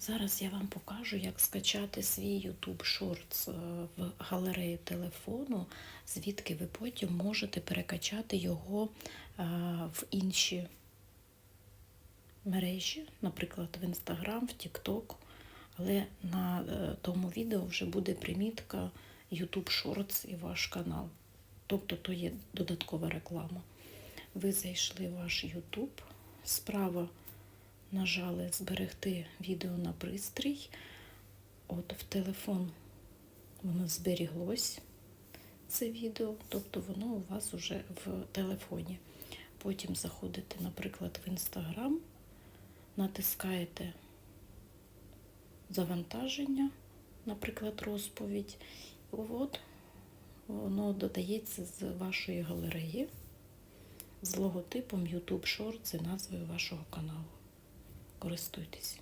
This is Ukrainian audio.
Зараз я вам покажу, як скачати свій YouTube Shorts е, в галерею телефону, звідки ви потім можете перекачати його е, в інші мережі, наприклад, в Instagram, в TikTok. Але на е, тому відео вже буде примітка YouTube Shorts і ваш канал. Тобто то є додаткова реклама. Ви зайшли в ваш YouTube, справа нажали зберегти відео на пристрій. От в телефон воно зберіглось, це відео, тобто воно у вас уже в телефоні. Потім заходите, наприклад, в Інстаграм, натискаєте завантаження, наприклад, розповідь. От воно додається з вашої галереї з логотипом YouTube Shorts і назвою вашого каналу. Користуйтесь.